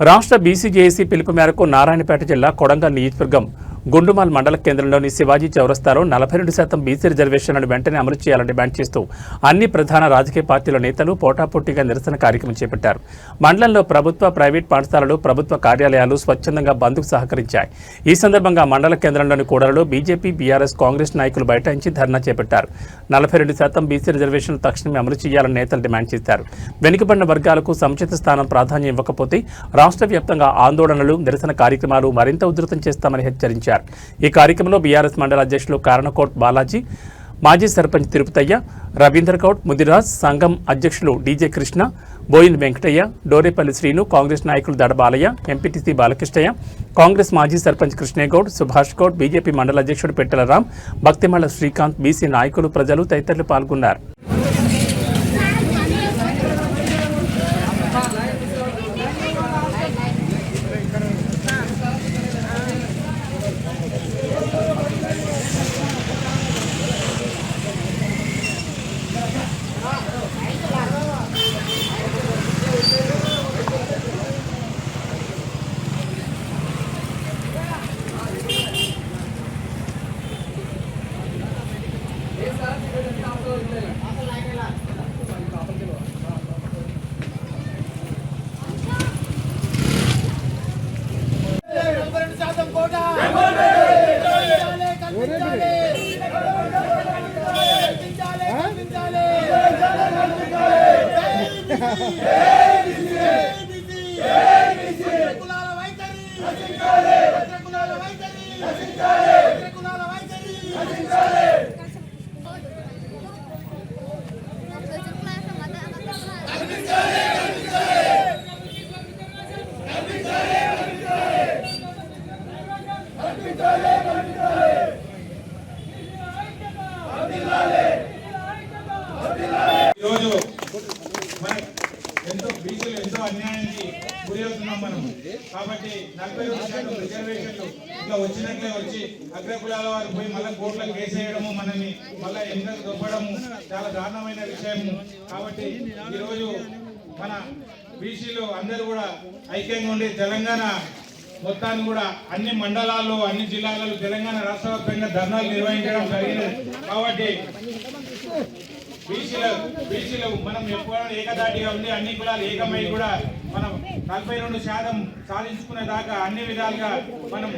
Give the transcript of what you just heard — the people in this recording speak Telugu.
రాష్ట్ర బీసీజేఏసీ పిలుపు మేరకు నారాయణపేట జిల్లా కొడంగల్ నియోజకవర్గం గుండుమాల్ మండల కేంద్రంలోని శివాజీ చౌరస్తాలో నలభై రెండు శాతం బీసీ రిజర్వేషన్లను వెంటనే అమలు చేయాలని డిమాండ్ చేస్తూ అన్ని ప్రధాన రాజకీయ పార్టీల నేతలు పోటాపోటీగా నిరసన కార్యక్రమం చేపట్టారు. మండలంలో ప్రభుత్వ ప్రైవేట్ పాఠశాలలు ప్రభుత్వ కార్యాలయాలు స్వచ్ఛందంగా బంద్కు సహకరించాయి. ఈ సందర్భంగా మండల కేంద్రంలోని కూడలలో బీజేపీ బీఆర్ఎస్ కాంగ్రెస్ నాయకులు బైఠాయించి ధర్నా చేపట్టారు. నలభై రెండు శాతం బీసీ రిజర్వేషన్లు తక్షణమే అమలు చేయాలని నేతలు డిమాండ్ చేశారు. వెనుకబడిన వర్గాలకు సముచిత స్థానం ప్రాధాన్యం ఇవ్వకపోతే రాష్ట్ర వ్యాప్తంగా ఆందోళనలు నిరసన కార్యక్రమాలు మరింత ఉధృతం చేస్తామని హెచ్చరించారు. ఈ కార్యక్రమంలో బీఆర్ఎస్ మండల అధ్యక్షులు కారణకోట్ బాలాజీ మాజీ సర్పంచ్ తిరుపతయ్య రవీందర్ గౌడ్ ముదిరాజ్ సంఘం అధ్యక్షులు డీజే కృష్ణ బోయిన్ వెంకటయ్య డోరేపల్లి శ్రీను కాంగ్రెస్ నాయకులు దడబాలయ్య ఎంపీటీసీ బాలకృష్ణయ్య కాంగ్రెస్ మాజీ సర్పంచ్ కృష్ణేగౌడ్ సుభాష్ గౌడ్ బీజేపీ మండల అధ్యక్షుడు పెట్టెల రామ్ భక్తిమల్ల శ్రీకాంత్ బీసీ నాయకులు ప్రజలు తదితరులు పాల్గొన్నారు. శాతం ఎంతో బీసీలు ఎంతో అన్యాయానికి గురి అవుతున్నాం మనం కాబట్టి నలభై రెండు శాతం రిజర్వేషన్లు ఇట్లా వచ్చినట్లే వచ్చి అగ్రకులాల వారు పోయి మళ్ళీ కోట్లకు వేసేయడము మనల్ని మళ్ళీ ఎంత దొప్పడము చాలా దారుణమైన విషయము. కాబట్టి ఈరోజు మన బీసీలు అందరూ కూడా ఐక్యంగా ఉండి తెలంగాణ మొత్తాన్ని కూడా అన్ని మండలాల్లో అన్ని జిల్లాలలో తెలంగాణ రాష్ట్ర వ్యాప్తంగా ధర్నాలు నిర్వహించడం జరిగింది. కాబట్టి బీసీలు బీసీలు మనం ఎప్పుడు ఏకదాటిగా ఉండి అన్ని కులాలు ఏకమై కూడా మనం నలభై రెండు శాతం సాధించుకునే దాకా అన్ని విధాలుగా మనం